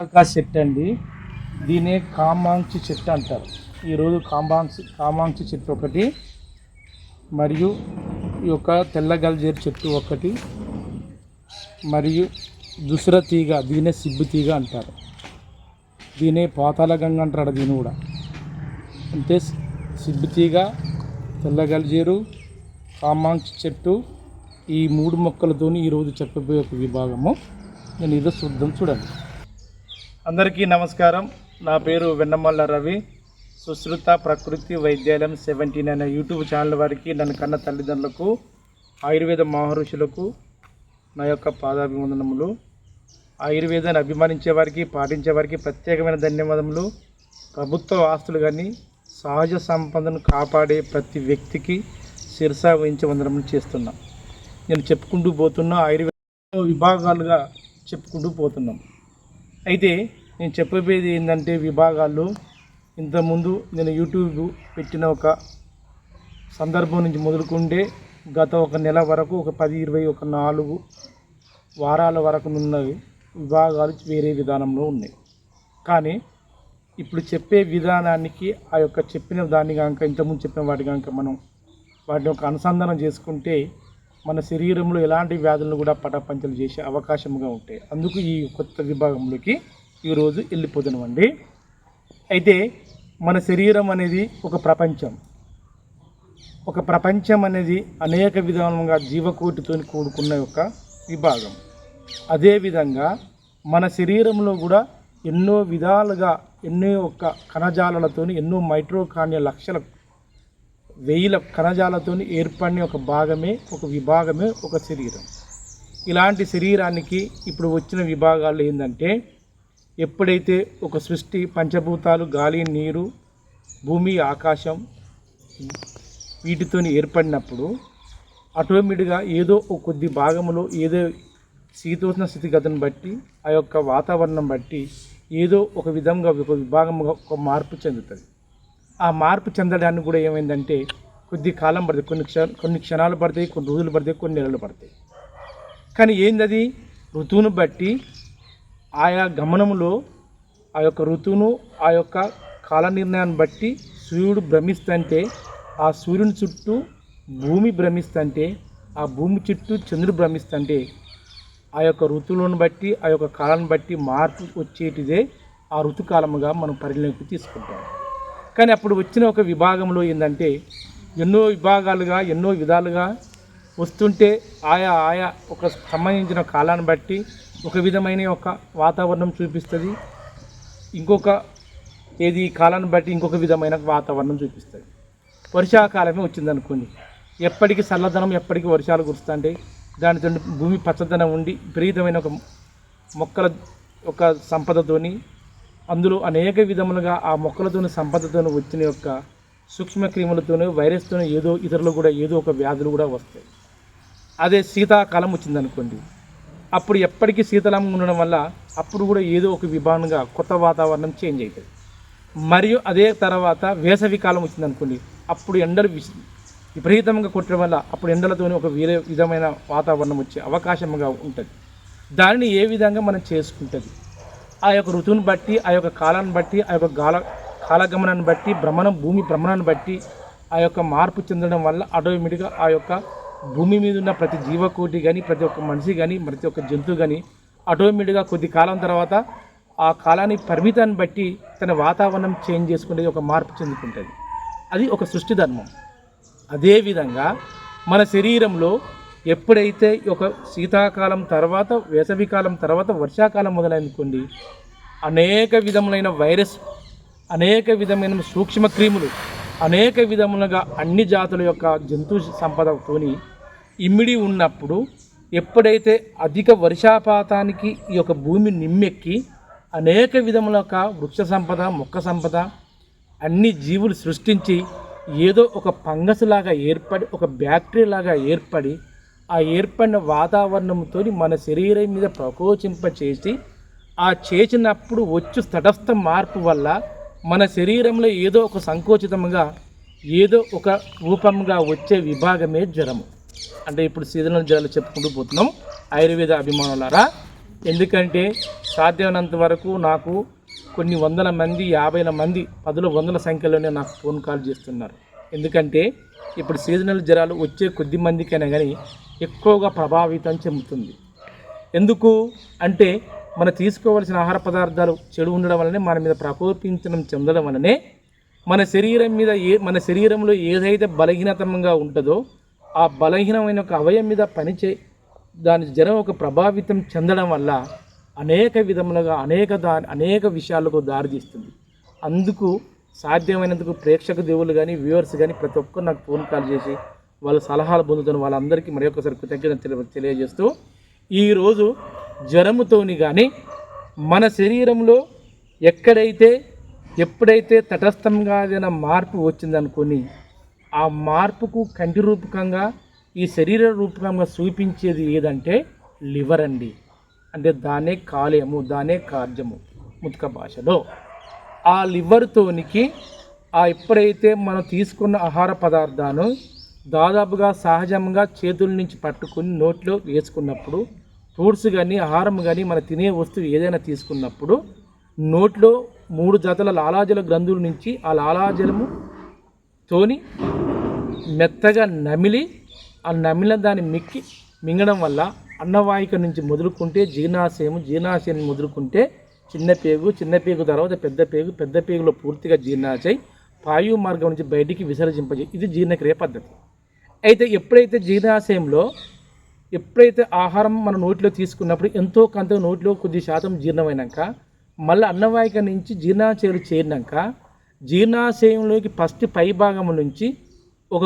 విశాఖ చెట్టు అండి. దీనే కామాంక్షి చెట్టు అంటారు. ఈరోజు కామాంక్షి కామాంక్షి చెట్టు ఒకటి మరియు ఈ యొక్క తెల్లగల్జేరు చెట్టు ఒకటి మరియు దుసర తీగ దీనే సిబ్బు తీగ అంటారు. దీనే పాతాల గంగ అంటారు దీని కూడా. అంటే సిబ్బు తీగ తెల్లగల్జేరు కామాంక్షి చెట్టు ఈ మూడు మొక్కలతోని ఈరోజు చెప్పబోయే ఒక విభాగము. నేను ఏదో చూద్దాం చూడండి. అందరికీ నమస్కారం. నా పేరు వెన్నమల్ల రవి. సుశ్రుత ప్రకృతి వైద్యాలయం సెవెంటీన్ అనే యూట్యూబ్ ఛానల్ వారికి నన్ను కన్న తల్లిదండ్రులకు ఆయుర్వేద మహర్షులకు నా యొక్క పాదాభివందనములు. ఆయుర్వేదాన్ని అభిమానించే వారికి పాటించే వారికి ప్రత్యేకమైన ధన్యవాదములు. ప్రభుత్వ ఆస్తులు కానీ సహజ సంపదను కాపాడే ప్రతి వ్యక్తికి శిరసా వహించే వందనములు చేస్తున్నాం. నేను చెప్పుకుంటూ పోతున్న ఆయుర్వేద విభాగాలుగా చెప్పుకుంటూ పోతున్నాం. అయితే నేను చెప్పబోయేది ఏంటంటే విభాగాలు ఇంతకుముందు నేను యూట్యూబ్ పెట్టిన ఒక సందర్భం నుంచి మొదలుకుంటే గత ఒక నెల వరకు ఒక పది ఇరవై ఒక నాలుగు వారాల వరకు ఉన్నవి విభాగాలు వేరే విధానంలో ఉన్నాయి. కానీ ఇప్పుడు చెప్పే విధానానికి ఆ యొక్క చెప్పిన దాన్ని కనుక ఇంతకుముందు చెప్పిన వాటి కనుక మనం వాటిని ఒక అనుసంధానం చేసుకుంటే మన శరీరంలో ఎలాంటి వ్యాధులను కూడా పటపంచలు చేసే అవకాశంగా ఉంటాయి. అందుకు ఈ కొత్త విభాగంలోకి ఈరోజు వెళ్ళిపోతున్నామండి. అయితే మన శరీరం అనేది ఒక ప్రపంచం. ఒక ప్రపంచం అనేది అనేక విధాలుగా జీవకోటితో కూడుకున్న ఒక విభాగం. అదేవిధంగా మన శరీరంలో కూడా ఎన్నో విధాలుగా ఎన్నో ఒక్క కణజాలతో ఎన్నో మైట్రోకాన్య లక్షల వెయ్యిల కణజాలతో ఏర్పడిన ఒక భాగమే ఒక విభాగమే ఒక శరీరం. ఇలాంటి శరీరానికి ఇప్పుడు వచ్చిన విభాగాలు ఏంటంటే ఎప్పుడైతే ఒక సృష్టి పంచభూతాలు గాలి నీరు భూమి ఆకాశం వీటితో ఏర్పడినప్పుడు ఆటోమేటిక్గా ఏదో ఒక కొద్ది భాగంలో ఏదో శీతోష్ణ స్థితిగతిని బట్టి ఆ యొక్క వాతావరణం బట్టి ఏదో ఒక విధంగా ఒక విభాగంగా ఒక మార్పు చెందుతుంది. ఆ మార్పు చెందడానికి కూడా ఏమైందంటే కొద్ది కాలం పడుతుంది. కొన్ని క్షణ కొన్ని క్షణాలు పడతాయి కొన్ని రోజులు పడతాయి కొన్ని నెలలు పడతాయి. కానీ ఏందది? ఋతువును బట్టి ఆయా గమనంలో ఆ యొక్క ఋతువును ఆ యొక్క కాల నిర్ణయాన్ని బట్టి సూర్యుడు భ్రమిస్తుంటే ఆ సూర్యుని చుట్టూ భూమి భ్రమిస్తుంటే ఆ భూమి చుట్టూ చంద్రుడు భ్రమిస్తుంటే ఆ యొక్క ఋతువులను బట్టి ఆ యొక్క కాలాన్ని బట్టి మార్పు వచ్చేటిదే ఆ ఋతుకాలముగా మనం పరిగణలోకి తీసుకుంటాం. కానీ అప్పుడు వచ్చిన ఒక విభాగంలో ఏంటంటే ఎన్నో విభాగాలుగా ఎన్నో విధాలుగా వస్తుంటే ఆయా ఆయా ఒక సంబంధించిన కాలాన్ని బట్టి ఒక విధమైన ఒక వాతావరణం చూపిస్తుంది. ఇంకొక ఏది కాలాన్ని బట్టి ఇంకొక విధమైన వాతావరణం చూపిస్తుంది. వర్షాకాలమే వచ్చింది అనుకోండి. ఎప్పటికీ చల్లదనం ఎప్పటికీ వర్షాలు కురుస్తుంటాయి దానితో భూమి పచ్చదనం ఉండి విపరీతమైన ఒక మొక్కల ఒక సంపదతోని అందులో అనేక విధములుగా ఆ మొక్కలతోని సంపదతోని వచ్చిన యొక్క సూక్ష్మక్రిములతోనూ వైరస్తోనూ ఏదో ఇతరులు కూడా ఏదో ఒక వ్యాధులు కూడా వస్తాయి. అదే శీతాకాలం వచ్చిందనుకోండి అప్పుడు ఎప్పటికీ శీతలంగా ఉండడం వల్ల అప్పుడు కూడా ఏదో ఒక విభాగంగా కొత్త వాతావరణం చేంజ్ అవుతుంది. మరియు అదే తర్వాత వేసవి కాలం వచ్చిందనుకోండి అప్పుడు ఎండలు విపరీతంగా కొట్టడం వల్ల అప్పుడు ఎండలతోనే ఒక వేరే విధమైన వాతావరణం వచ్చే అవకాశంగా ఉంటుంది. దానిని ఏ విధంగా మనం చేసుకుంటుంది? ఆ యొక్క ఋతువుని బట్టి ఆ యొక్క కాలాన్ని బట్టి ఆ యొక్క గాల కాలగమనాన్ని బట్టి భ్రమణం భూమి భ్రమణాన్ని బట్టి ఆ యొక్క మార్పు చెందడం వల్ల ఆటోమేటిక్గా ఆ యొక్క భూమి మీద ఉన్న ప్రతి జీవకోటి కానీ ప్రతి ఒక్క మనిషి కానీ ప్రతి ఒక్క జంతువు కానీ ఆటోమేటిక్గా కొద్ది కాలం తర్వాత ఆ కాలాన్ని పరిమితాన్ని బట్టి తన వాతావరణం చేంజ్ చేసుకునేది ఒక మార్పు చెందుకుంటుంది. అది ఒక సృష్టి ధర్మం. అదేవిధంగా మన శరీరంలో ఎప్పుడైతే ఒక శీతాకాలం తర్వాత వేసవికాలం తర్వాత వర్షాకాలం మొదలైందనుకోండి అనేక విధములైన వైరస్ అనేక విధమైన సూక్ష్మ క్రిములు అనేక విధములుగా అన్ని జాతుల యొక్క జంతు సంపదతోని ఇమిడి ఉన్నప్పుడు ఎప్పుడైతే అధిక వర్షాపాతానికి ఈ యొక్క భూమి నిమ్మెక్కి అనేక విధముల యొక్క వృక్ష సంపద మొక్క సంపద అన్ని జీవులు సృష్టించి ఏదో ఒక ఫంగస్ లాగా ఏర్పడి ఒక బ్యాక్టీరియా లాగా ఏర్పడి ఆ ఏర్పడిన వాతావరణంతో మన శరీరం మీద ప్రకోచింప చేసి ఆ చేసినప్పుడు వచ్చు తటస్థ మార్పు వల్ల మన శరీరంలో ఏదో ఒక సంకోచితంగా ఏదో ఒక రూపంగా వచ్చే విభాగమే జ్వరము. అంటే ఇప్పుడు సీజనల్ జ్వరాలు చెప్పుకుంటూ పోతున్నాం. ఆయుర్వేద అభిమానులారా ఎందుకంటే సాధ్యమైనంత వరకు నాకు కొన్ని వందల మంది యాభైల మంది పదుల వందల సంఖ్యలోనే నాకు ఫోన్ కాల్ చేస్తున్నారు. ఎందుకంటే ఇప్పుడు సీజనల్ జ్వరాలు వచ్చే కొద్ది మందికైనా కానీ ఎక్కువగా ప్రభావితం చెందుతుంది. ఎందుకు? అంటే మనం తీసుకోవాల్సిన ఆహార పదార్థాలు చెడు ఉండడం వల్లనే మన మీద ప్రకోపించడం చెందడం వల్లనే మన శరీరం మీద ఏ మన శరీరంలో ఏదైతే బలహీనతంగా ఉంటుందో ఆ బలహీనమైన ఒక అవయం మీద పనిచే దాని జ్వరం ఒక ప్రభావితం చెందడం వల్ల అనేక విధములుగా అనేక దా అనేక విషయాలకు దారితీస్తుంది అందుకు సాధ్యమైనందుకు ప్రేక్షక దేవుళ్ళు కానీ వ్యూవర్స్ కానీ ప్రతి ఒక్కరు నాకు ఫోన్ కాల్ చేసి వాళ్ళ సలహాలు పొందుతున్న వాళ్ళందరికీ మరొకసారి కృతజ్ఞత తెలియజేస్తూ ఈరోజు జ్వరముతోని కానీ మన శరీరంలో ఎక్కడైతే ఎప్పుడైతే తటస్థంగా ఏదైనా మార్పు వచ్చిందనుకొని ఆ మార్పుకు కంటి రూపకంగా ఈ శరీర రూపకంగా చూపించేది ఏదంటే లివర్ అండి. అంటే దానే కాలేయము దానే కార్యము ముతక భాషలో. ఆ లివర్తోనికి ఆ ఎప్పుడైతే మనం తీసుకున్న ఆహార పదార్థాన్ని దాదాపుగా సహజంగా చేతుల నుంచి పట్టుకుని నోట్లో వేసుకున్నప్పుడు ఫ్రూట్స్ కానీ ఆహారం కానీ మనం తినే వస్తువు ఏదైనా తీసుకున్నప్పుడు నోట్లో మూడు జతల లాలాజల గ్రంథుల నుంచి ఆ లాలాజలము తోని మెత్తగా నమిలి ఆ నమిలిన దాన్ని మిక్కి మింగడం వల్ల అన్నవాయిక నుంచి మొదలుకుంటే జీర్ణాశయం జీర్ణాశయాన్ని మొదలుకుంటే చిన్న పేగు చిన్న పేగు తర్వాత పెద్ద పేగు పెద్ద పేగులో పూర్తిగా జీర్ణాశయ పాయు మార్గం నుంచి బయటికి విసర్జింపజే ఇది జీర్ణక్రియ పద్ధతి. అయితే ఎప్పుడైతే జీర్ణాశయంలో ఎప్పుడైతే ఆహారం మన నోటిలో తీసుకున్నప్పుడు ఎంతో కొంత నోటిలో కొద్ది శాతం జీర్ణమైనాక మళ్ళీ అన్నవాయిక నుంచి జీర్ణాశయాలు చేరినాక జీర్ణాశయంలోకి ఫస్ట్ పై భాగం నుంచి ఒక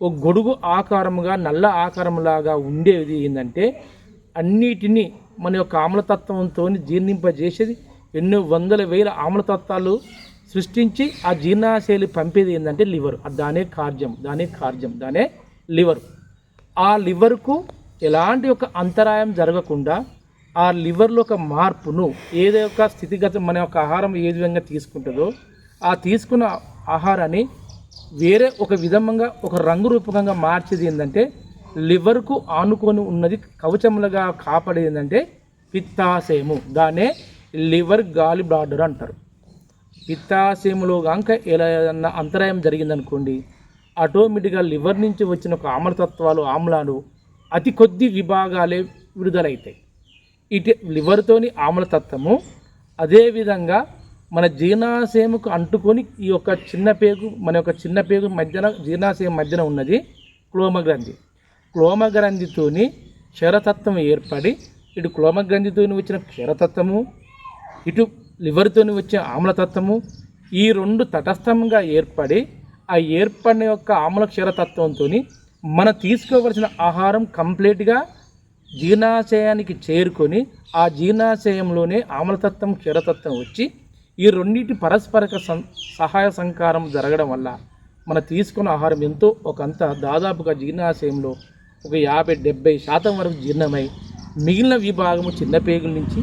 ఒక గొడుగు ఆకారముగా నల్ల ఆకారంలాగా ఉండేది ఏంటంటే అన్నిటినీ మన యొక్క ఆమ్లతత్వంతో జీర్ణింపజేసేది ఎన్నో వందల వేల ఆమ్లతత్వాలు సృష్టించి ఆ జీర్ణాశయాలు పంపేది ఏంటంటే లివర్. దానే కార్జం దానే కార్జం దానే లివర్. ఆ లివర్కు ఎలాంటి ఒక అంతరాయం జరగకుండా ఆ లివర్లో ఒక మార్పును ఏదో ఒక స్థితిగతి మన యొక్క ఆహారం ఏ విధంగా తీసుకుంటుందో ఆ తీసుకున్న ఆహారాన్ని వేరే ఒక విధంగా ఒక రంగు రూపకంగా మార్చేది ఏంటంటే లివర్కు ఆనుకొని ఉన్నది కవచములుగా కాపాడేది ఏంటంటే పిత్తాశయము. దాన్నే లివర్ గాలి బ్లాడర్ అంటారు. పిత్తాశయములో కనుక ఎలా ఏదన్నా అంతరాయం జరిగిందనుకోండి ఆటోమేటిక్గా లివర్ నుంచి వచ్చిన ఒక ఆమ్లతత్వాలు ఆమ్లాలు అతి కొద్ది విభాగాలే విడుదలవుతాయి ఇటు లివర్తోని ఆమ్లతత్వము అదేవిధంగా మన జీర్ణాశయముకు అంటుకొని ఈ యొక్క చిన్న పేగు మన యొక్క చిన్న పేగు మధ్యన జీర్ణాశయం మధ్యన ఉన్నది క్లోమగ్రంథి. క్లోమగ్రంథితోని క్షరతత్వం ఏర్పడి ఇటు క్లోమగ్రంథితోని వచ్చిన క్షరతత్వము ఇటు లివర్తోని వచ్చే ఆమ్లతత్వము ఈ రెండు తటస్థంగా ఏర్పడి ఆ ఏర్పడిన యొక్క ఆమ్ల క్షరతత్వంతో మనం తీసుకోవలసిన ఆహారం కంప్లీట్గా జీర్ణాశయానికి చేరుకొని ఆ జీర్ణాశయంలోనే ఆమ్లతత్వం క్షీరతత్వం వచ్చి ఈ రెండింటి పరస్పరక సహాయ సంకారం జరగడం వల్ల మనం తీసుకున్న ఆహారం ఎంతో ఒకంత దాదాపుగా జీర్ణాశయంలో ఒక యాభై డెబ్బై శాతం వరకు జీర్ణమై మిగిలిన విభాగము చిన్నపేగుల నుంచి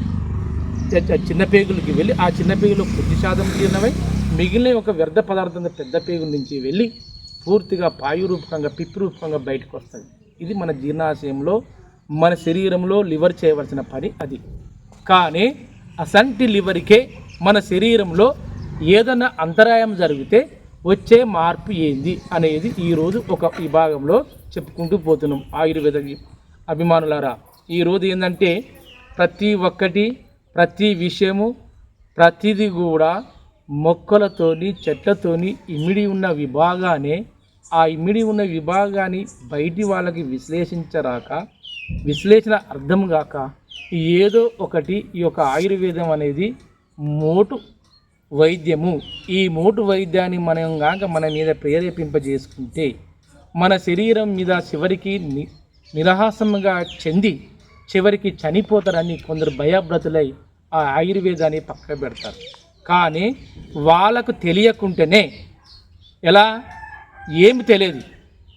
చిన్నపేగులకి చిన్న పేగులకి వెళ్ళి ఆ చిన్నపేగులో కొద్ది శాతం జీర్ణమై మిగిలిన ఒక వ్యర్థ పదార్థం పెద్ద పేగు నుంచి వెళ్ళి పూర్తిగా పాయురూపకంగా రూపకంగా బయటకు వస్తుంది ఇది మన జీర్ణాశయంలో మన శరీరంలో లివర్ చేయవలసిన పని అది. కానీ అసంటి లివర్కే మన శరీరంలో ఏదైనా అంతరాయం జరిగితే వచ్చే మార్పు ఏంది అనేది ఈరోజు ఒక విభాగంలో చెప్పుకుంటూ పోతున్నాం. ఆయుర్వేద అభిమానులారా ఈరోజు ఏంటంటే ప్రతి ఒక్కటి ప్రతి విషయము ప్రతిదీ కూడా మొక్కలతోని చెట్లతోని ఇమిడి ఉన్న విభాగానే ఆ ఇమిడి ఉన్న విభాగాన్ని బయటి వాళ్ళకి విశ్లేషించరాక విశ్లేషణ అర్థం కాక ఏదో ఒకటి ఈ యొక్క ఆయుర్వేదం అనేది మోటు వైద్యము. ఈ మోటు వైద్యాన్ని మనం కాక మన మీద ప్రేరేపింపజేసుకుంటే మన శరీరం మీద చివరికి ని నిరహాసంగా చెంది చివరికి చనిపోతారని కొందరు భయభ్రతులై ఆ ఆయుర్వేదాన్ని పక్క పెడతారు కానీ వాళ్ళకు తెలియకుంటేనే. ఎలా? ఏమి తెలియదు.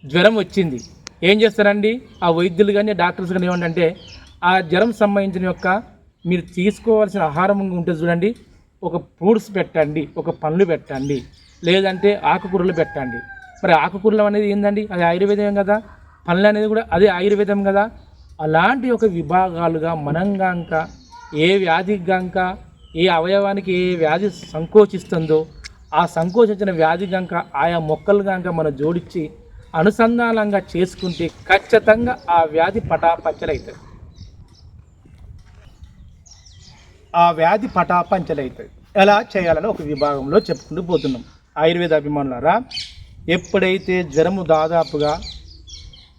జ్వరం వచ్చింది. ఏం చేస్తారండి? ఆ వైద్యులు కానీ డాక్టర్స్ కానీ ఏమంటే ఆ జ్వరం సంబంధించిన యొక్క మీరు తీసుకోవాల్సిన ఆహారం ఉంటుంది చూడండి. ఒక ఫ్రూట్స్ పెట్టండి. ఒక పండ్లు పెట్టండి. లేదంటే ఆకుకూరలు పెట్టండి. మరి ఆకుకూరలు అనేది ఏందండి? అది ఆయుర్వేదం కదా. పండ్లు అనేది కూడా అదే ఆయుర్వేదం కదా. అలాంటి ఒక విభాగాలుగా మనంగాంక ఏ వ్యాధికి ఏ అవయవానికి ఏ వ్యాధి సంకోచిస్తుందో ఆ సంకోచించిన వ్యాధి కనుక ఆయా మొక్కలు కనుక మనం జోడించి అనుసంధానంగా చేసుకుంటే ఖచ్చితంగా ఆ వ్యాధి పటాపంచలవుతుంది ఆ వ్యాధి పటాపంచలవుతుంది ఎలా చేయాలని ఒక విభాగంలో చెప్పుకుంటూ పోతున్నాం. ఆయుర్వేద అభిమానులారా ఎప్పుడైతే జ్వరము దాదాపుగా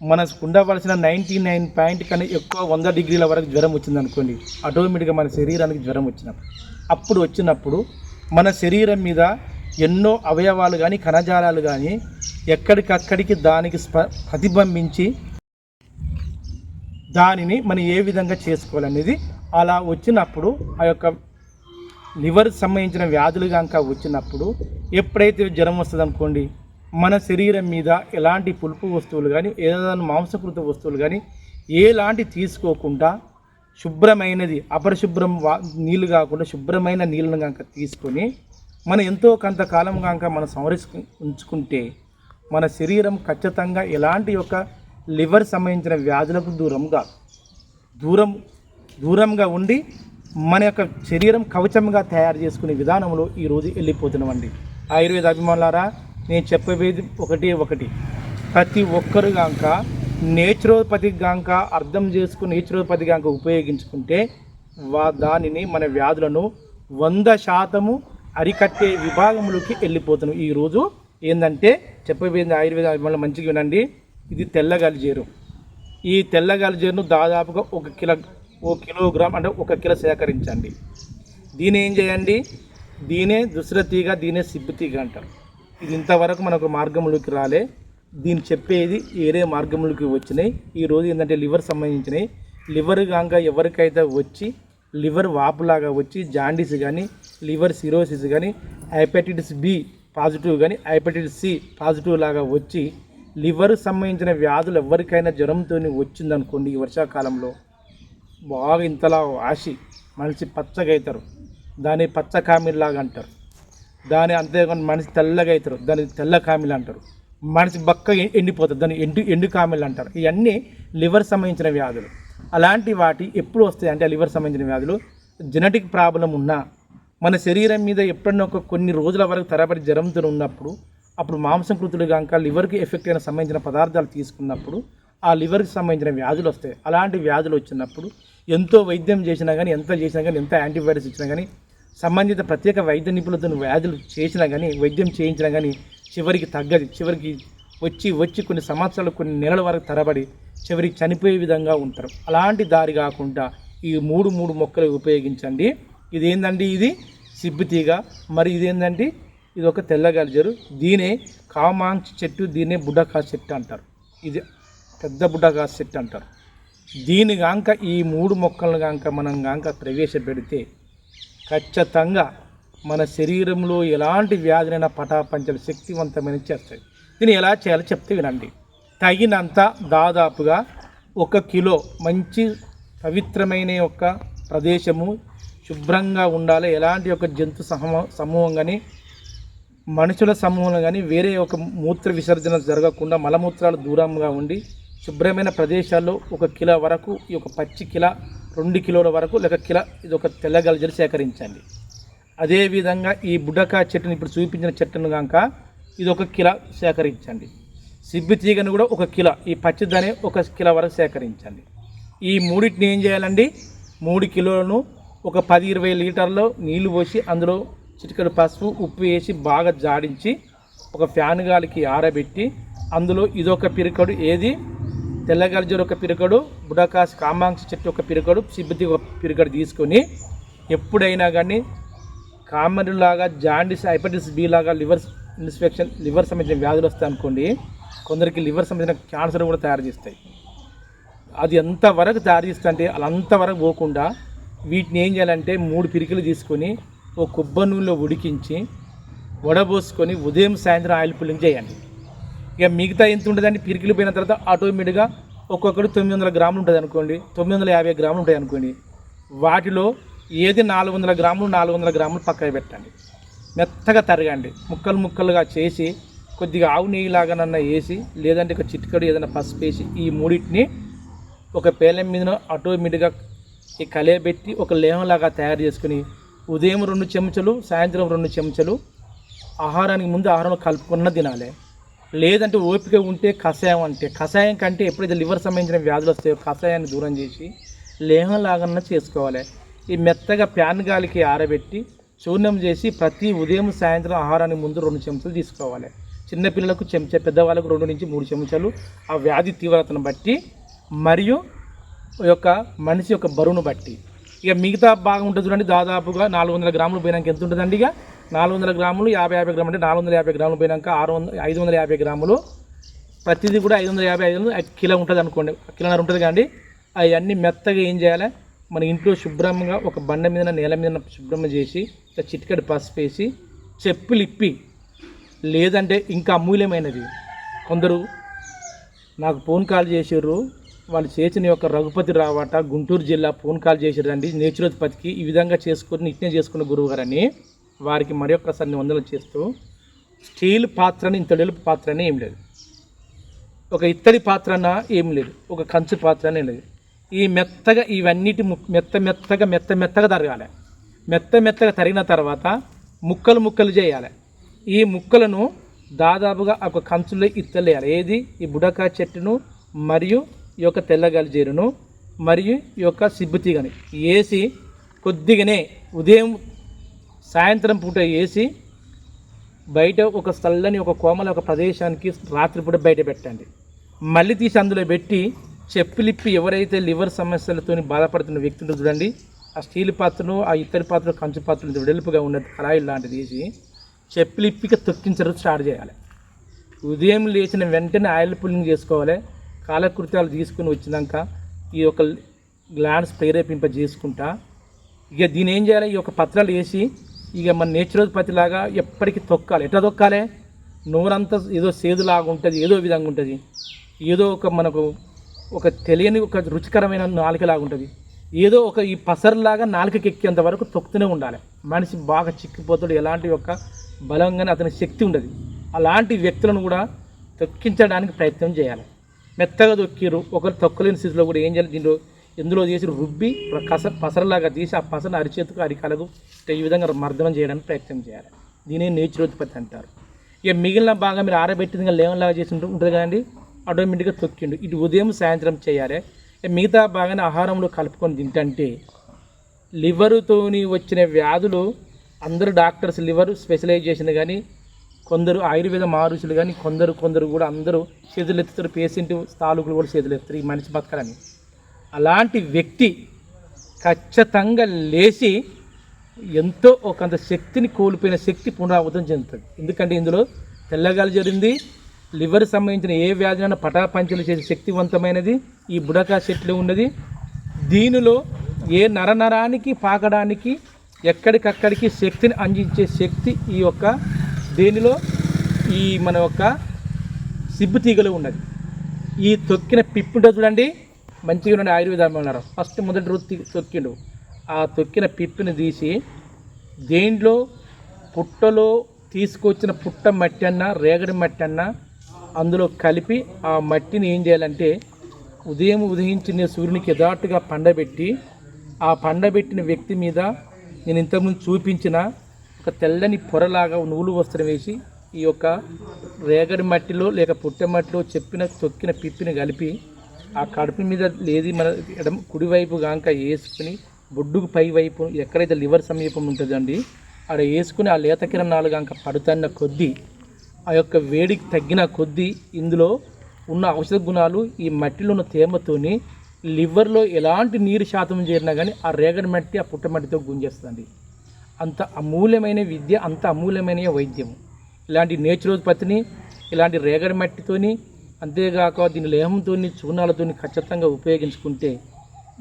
మనకు ఉండవలసిన నైంటీ నైన్ పాయింట్ కన్నా ఎక్కువ వంద డిగ్రీల వరకు జ్వరం వచ్చిందనుకోండి ఆటోమేటిక్గా మన శరీరానికి జ్వరం వచ్చినప్పుడు అప్పుడు వచ్చినప్పుడు మన శరీరం మీద ఎన్నో అవయవాలు కానీ కణజాలాలు కానీ ఎక్కడికక్కడికి దానికి స్ప ప్రతిబింబించి దానిని మనం ఏ విధంగా చేసుకోవాలనేది అలా వచ్చినప్పుడు ఆ యొక్క లివర్ సంబంధించిన వ్యాధులు కనుక వచ్చినప్పుడు ఎప్పుడైతే జ్వరం వస్తుంది అనుకోండి మన శరీరం మీద ఎలాంటి పులుపు వస్తువులు కానీ ఏదైనా మాంసకృత వస్తువులు కానీ ఏలాంటి తీసుకోకుండా శుభ్రమైనది అపరిశుభ్రం వా నీళ్ళు కాకుండా శుభ్రమైన నీళ్ళను కనుక తీసుకొని మనం ఎంతో కొంతకాలం కనుక మనం సంరక్ష ఉంచుకుంటే మన శరీరం ఖచ్చితంగా ఎలాంటి ఒక లివర్ సంబంధించిన వ్యాధులకు దూరంగా దూరం దూరంగా ఉండి మన యొక్క శరీరం కవచంగా తయారు చేసుకునే విధానంలో ఈరోజు వెళ్ళిపోతున్నామండి. ఆయుర్వేద అభిమానులారా నేను చెప్పేది ఒకటి ఒకటి. ప్రతి ఒక్కరు గాంక నేచురోపతి గాంక అర్థం చేసుకుని నేచురోపతి గాంక ఉపయోగించుకుంటే వా దానిని మన వ్యాధులను వంద శాతము అరికట్టే విభాగంలోకి వెళ్ళిపోతున్నాం ఈరోజు ఏంటంటే చెప్పబోయింది ఆయుర్వేద మళ్ళీ మంచిగా వినండి. ఇది తెల్లగలిజేరు ఈ తెల్లగలిజేరును దాదాపుగా ఒక కిలో ఓ కిలోగ్రామ్ అంటే ఒక కిలో సేకరించండి. దీని ఏం చేయండి? దీనే దుసర తీగ దీనే సిబ్బు తీగ అంటారు. ఇది ఇంతవరకు మనకు మార్గంలోకి రాలే. దీన్ని చెప్పేది వేరే మార్గంలోకి వచ్చినాయి. ఈ రోజు ఏంటంటే లివర్ సంబంధించినవి. లివర్ కాక ఎవరికైతే వచ్చి లివర్ వాపులాగా వచ్చి జాండీస్ కానీ లివర్ సిరోసిస్ కానీ హైపటైటిస్ బి పాజిటివ్ కానీ హైపటైటిస్ సి పాజిటివ్ లాగా వచ్చి లివర్ సంబంధించిన వ్యాధులు ఎవరికైనా జ్వరంతో వచ్చిందనుకోండి ఈ వర్షాకాలంలో బాగా ఇంతలా ఆశి మనిషి పచ్చగా అవుతారు దాన్ని పచ్చకామిలాగా అంటారు. దాని అంతేకాని మనిషి తెల్లగా అవుతారు. దాన్ని తెల్ల కామిలు అంటారు. మనిషి బక్క ఎండిపోతుంది దాన్ని ఎండు ఎండు కామెలు అంటారు. ఇవన్నీ లివర్ సంబంధించిన వ్యాధులు. అలాంటి వాటి ఎప్పుడు వస్తాయి అంటే లివర్ సంబంధించిన వ్యాధులు? జెనెటిక్ ప్రాబ్లం ఉన్నా మన శరీరం మీద ఎప్పుడన్నా ఒక కొన్ని రోజుల వరకు తరబడి జ్వరంతో ఉన్నప్పుడు అప్పుడు మాంసకృతులు కాక లివర్కి ఎఫెక్ట్ అయిన సంబంధించిన పదార్థాలు తీసుకున్నప్పుడు ఆ లివర్కి సంబంధించిన వ్యాధులు వస్తాయి. అలాంటి వ్యాధులు వచ్చినప్పుడు ఎంతో వైద్యం చేసినా కానీ ఎంత చేసినా కానీ ఎంత యాంటీబయాటిక్స్ ఇచ్చినా కానీ సంబంధిత ప్రత్యేక వైద్య నిపుణులతో వ్యాధులు చేసినా కానీ వైద్యం చేయించినా కానీ చివరికి తగ్గది. చివరికి వచ్చి వచ్చి కొన్ని సంవత్సరాలు కొన్ని నెలల వరకు తరబడి చివరికి చనిపోయే విధంగా ఉంటారు. అలాంటి దారి కాకుండా ఈ మూడు మూడు మొక్కలు ఉపయోగించండి. ఇది? ఇది సిబ్బితీగ మరి ఇదేందండి? ఇది ఒక తెల్లగలిజరు దీనే కామాంచి చెట్టు దీనే బుడ్డకా చెట్టు అంటారు. ఇది పెద్ద బుడ్డకా చెట్టు అంటారు. దీని గాంక ఈ మూడు మొక్కలను గాంక మనం గాంక ప్రవేశపెడితే ఖచ్చితంగా మన శరీరంలో ఎలాంటి వ్యాధులైనా పటాపంచల శక్తివంతమైన చేస్తాయి. దీన్ని ఎలా చేయాలో చెప్తే వినండి. తగినంత దాదాపుగా ఒక కిలో మంచి పవిత్రమైన యొక్క ప్రదేశము శుభ్రంగా ఉండాలి. ఎలాంటి ఒక జంతు సమూహం సమూహం కానీ మనుషుల సమూహం కానీ వేరే ఒక మూత్ర విసర్జన జరగకుండా మలమూత్రాలు దూరంగా ఉండి శుభ్రమైన ప్రదేశాల్లో ఒక కిలో వరకు ఈ ఒక పచ్చి కిలో రెండు కిలోల వరకు లేక కిలో ఇది ఒక తెల్లగలజలు సేకరించండి. అదేవిధంగా ఈ బుడ్డకాయ చెట్టుని ఇప్పుడు చూపించిన చెట్టును కనుక ఇది ఒక కిలో సేకరించండి. సిబ్బి తీగను కూడా ఒక కిలో ఈ పచ్చిదని ఒక కిలో వరకు సేకరించండి. ఈ మూడింటిని ఏం చేయాలండి? మూడు కిలోలను ఒక పది ఇరవై లీటర్లో నీళ్ళు పోసి అందులో చిటికడు పసుపు ఉప్పు వేసి బాగా జాడించి ఒక ఫ్యాన్ గాలికి ఆరబెట్టి అందులో ఇదొక పిరికడు ఏది? తెల్లగలిజరు ఒక పిరుగడు బుడకాస్ కామాంక్ష చెట్టు ఒక పిరుగడు సిబ్బతి ఒక పిరుగడు తీసుకొని ఎప్పుడైనా కానీ కామెరులాగా జాండిస్ హైపటిస్ బి లాగా లివర్ ఇన్స్పెక్షన్ లివర్ సంబంధించిన వ్యాధులు వస్తాయి అనుకోండి కొందరికి లివర్ సంబంధించిన క్యాన్సర్ కూడా తయారు చేస్తాయి. అది ఎంతవరకు తయారు చేస్తుంటే అలా అంతవరకు పోకుండా వీటిని ఏం చేయాలంటే మూడు పిరికలు తీసుకొని ఓ కొబ్బరి నూనెలో ఉడికించి వడబోసుకొని ఉదయం సాయంత్రం ఆయిల్ పుల్లింగ్ చేయండి. ఇక మిగతా ఎంత ఉంటుందండి పిరికిలు పోయిన తర్వాత ఆటోమేటిక్గా ఒక్కొక్కటి తొమ్మిది వందల గ్రాములు ఉంటుంది అనుకోండి. తొమ్మిది వందల యాభై గ్రాములు ఉంటాయి అనుకోండి. వాటిలో ఏది నాలుగు వందల గ్రాములు నాలుగు వందల గ్రాములు పక్కన పెట్టండి. మెత్తగా తరగండి. ముక్కలు ముక్కలుగా చేసి కొద్దిగా ఆవు నెయ్యిలాగానన్నా వేసి లేదంటే ఒక చిటికడు ఏదైనా పసుపు వేసి ఈ మూడింటిని ఒక పేలం మీద ఆటోమేటిక్గా ఈ కలయబెట్టి ఒక లేహంలాగా తయారు చేసుకుని ఉదయం రెండు చెంచాలు సాయంత్రం రెండు చెంచాలు ఆహారానికి ముందు ఆహారంలో కలుపుకున్న తినాలి. లేదంటే ఓపిక ఉంటే కషాయం అంటే కషాయం కంటే ఎప్పుడైతే లివర్ సంబంధించిన వ్యాధులు వస్తాయో కషాయాన్ని దూరం చేసి లేహంలాగన్నా చేసుకోవాలి. ఈ మెత్తగా ప్యాన్ గాలికి ఆరబెట్టి చూర్ణం చేసి ప్రతి ఉదయం సాయంత్రం ఆహారానికి ముందు రెండు చెంచాలు తీసుకోవాలి. చిన్నపిల్లలకు చెంచా పెద్దవాళ్ళకు రెండు నుంచి మూడు చెంచాలు. ఆ వ్యాధి తీవ్రతను బట్టి మరియు యొక్క మనిషి యొక్క బరువును బట్టి. ఇక మిగతా భాగం ఉంటుంది చూడండి దాదాపుగా నాలుగు వందల గ్రాములు పోయినాక ఎంత ఉంటుందండి ఇక? నాలుగు వందల గ్రాములు యాభై యాభై గ్రాములు అంటే నాలుగు వందల యాభై గ్రాములు పోయినాక ఆరు వందల ఐదు వందల యాభై గ్రాములు. ప్రతిదీ కూడా ఐదు వందల యాభై ఐదు వందల కిలో ఉంటుంది అనుకోండి. కిలోన్నర ఉంటుంది కానీ అవన్నీ మెత్తగా ఏం చేయాలి? మన ఇంట్లో శుభ్రంగా ఒక బండ మీద నేల మీద శుభ్రం చేసి ఇట్లా పసుపు వేసి చెప్పులు ఇప్పి లేదంటే ఇంకా అమూల్యమైనది. కొందరు నాకు ఫోన్ కాల్ చేసారు వాళ్ళు చేసిన యొక్క రఘుపతి రావట గుంటూరు జిల్లా ఫోన్ కాల్ చేసారండి నేచురోపతికి ఈ విధంగా చేసుకొని నిత్యం చేసుకున్న గురువు గారని. వారికి మరొకసారి వందలు చేస్తూ స్టీల్ పాత్రని ఇంత వెలుపు పాత్రని ఏం లేదు. ఒక ఇత్తడి పాత్రన ఏం లేదు. ఒక కంచు పాత్రనే లేదు. ఈ మెత్తగా ఇవన్నిటి మెత్త మెత్తగా మెత్త మెత్తగా తరగాలి. మెత్త మెత్తగా తరిగిన తర్వాత ముక్కలు ముక్కలు చేయాలి. ఈ ముక్కలను దాదాపుగా ఒక కంచులో ఇత్తలేయాలి. ఏది? ఈ బుడకా చెట్టును మరియు ఈ యొక్క తెల్లగలిజీరును మరియు ఈ యొక్క సిబ్బుతీగని వేసి కొద్దిగానే ఉదయం సాయంత్రం పూట వేసి బయట ఒక చల్లని ఒక కోమల ఒక ప్రదేశానికి రాత్రిపూట బయట పెట్టండి. మళ్ళీ తీసి అందులో పెట్టి చెప్పులిప్పి ఎవరైతే లివర్ సమస్యలతో బాధపడుతున్న వ్యక్తులు చూడండి ఆ స్టీల్ పాత్రను ఆ ఇత్తడి పాత్ర కంచు పాత్రను వెడల్పుగా ఉన్న కళాయి లాంటిది తీసి చెప్పులిప్పిక తొక్కించడం స్టార్ట్ చేయాలి. ఉదయం లేచిన వెంటనే ఆయిల్ పుల్లింగ్ చేసుకోవాలి. కాలకృత్యాలు తీసుకుని వచ్చినాక ఈ యొక్క గ్లాండ్స్ ప్రేరేపింప చేసుకుంటా ఇక దీని ఏం చేయాలి? ఈ యొక్క పత్రాలు వేసి ఇక మన నేచురోపతి లాగా ఎప్పటికీ తొక్కాలి. ఎట్లా తొక్కాలి? నోరంతా ఏదో సేదులాగా ఉంటుంది ఏదో విధంగా ఉంటుంది. ఏదో ఒక మనకు ఒక తెలియని ఒక రుచికరమైన నాలుకలాగా ఉంటుంది. ఏదో ఒక ఈ పసరులాగా నాలుకకి ఎక్కేంత వరకు తొక్కుతూనే ఉండాలి. మనిషి బాగా చిక్కిపోతాడు ఎలాంటి యొక్క బలంగానే అతని శక్తి ఉండదు. అలాంటి వ్యక్తులను కూడా తొక్కించడానికి ప్రయత్నం చేయాలి. మెత్తగా తొక్కిరు ఒకరు తొక్కలేని స్థితిలో కూడా ఏం చేయాలి? దీంట్లో ఎందులో చేసి రుబ్బి కస పసరలాగా తీసి ఆ పసరను అరిచేతుకు అరికాలకు ఈ విధంగా మర్దనం చేయడానికి ప్రయత్నం చేయాలి. దీనే నేచురోత్పత్తి అంటారు. ఇక మిగిలిన బాగా మీరు ఆరబెట్టింది ఇంకా లేవన్లాగా చేసి ఉంటుంది కదండి ఆటోమేటిక్గా తొక్కిండు. ఇటు ఉదయం సాయంత్రం చేయాలి. ఇక మిగతా బాగానే ఆహారంలో కలుపుకొని తింటంటే లివరుతోని వచ్చిన వ్యాధులు అందరూ డాక్టర్స్ లివర్ స్పెషలైజేషన్ కానీ కొందరు ఆయుర్వేద మహర్షులు కానీ కొందరు కొందరు కూడా అందరూ చేతులు ఎత్తుతారు పేషెంట్ తాలూకులు కూడా చేతులు ఎత్తారు ఈ మనిషి బతకాలని అలాంటి వ్యక్తి ఖచ్చితంగా లేచి ఎంతో ఒకంత శక్తిని కోల్పోయిన శక్తి పునరావృతం చెందుతుంది ఎందుకంటే ఇందులో తెల్లగాలి జరిగింది లివర్ సంబంధించిన ఏ వ్యాధి పటాపంచలు చేసే శక్తివంతమైనది ఈ బుడకా చెట్లు ఉన్నది. దీనిలో ఏ నరనరానికి పాకడానికి ఎక్కడికక్కడికి శక్తిని అందించే శక్తి ఈ యొక్క దేనిలో? ఈ మన యొక్క సిబ్బు తీగలో ఉన్నది. ఈ తొక్కిన పిప్పి చూడండి మంచిగా ఉండే ఆయుర్వేదం అన్నారు ఫస్ట్ మొదటి రోజు తొక్కిండు. ఆ తొక్కిన పిప్పిని తీసి దేంట్లో పుట్టలో తీసుకొచ్చిన పుట్ట మట్టి అన్న రేగడి మట్టి అన్న అందులో కలిపి ఆ మట్టిని ఏం చేయాలంటే ఉదయం ఉదయించిన సూర్యునికి ఎదాటుగా పండబెట్టి ఆ పండబెట్టిన వ్యక్తి మీద నేను ఇంతకుముందు చూపించిన ఒక తెల్లని పొరలాగా నూలు వస్త్రం వేసి ఈ యొక్క రేగడి మట్టిలో లేక పుట్టె మట్టిలో చెప్పిన తొక్కిన పిప్పిని కలిపి ఆ కడుపు మీద లేది మన ఎడమ కుడివైపు గాంక వేసుకుని బొడ్డుకు పై వైపు ఎక్కడైతే లివర్ సమీపం ఉంటుందండి అక్కడ వేసుకుని ఆ లేత కిరణాలు గాంక పడుతున్న కొద్దీ ఆ యొక్క వేడికి తగ్గిన కొద్దీ ఇందులో ఉన్న ఔషధ గుణాలు ఈ మట్టిలో ఉన్న తేమతోని లివర్లో ఎలాంటి నీరు శాతం చేరినా కానీ ఆ రేగడి మట్టి ఆ పుట్ట మట్టితో గుంజేస్తుంది అంత అమూల్యమైన విద్య అంత అమూల్యమైన వైద్యం. ఇలాంటి నేచురోత్పత్తిని ఇలాంటి రేగడి మట్టితోని అంతేగాక దీని లేహంతో చూర్ణాలతో ఖచ్చితంగా ఉపయోగించుకుంటే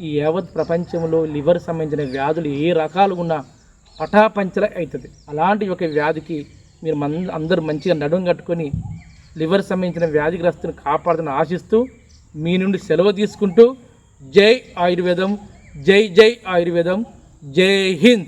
ఈ యావత్ ప్రపంచంలో లివర్ సంబంధించిన వ్యాధులు ఏ రకాలు ఉన్నా పటాపంచల అవుతుంది అలాంటి ఒక వ్యాధికి మీరు మన అందరూ మంచిగా నడుం కట్టుకొని లివర్ సంబంధించిన వ్యాధిగ్రస్తుని కాపాడుతున్న ఆశిస్తూ మీ నుండి సెలవు తీసుకుంటూ జై ఆయుర్వేదం జై జై ఆయుర్వేదం జై హింద్.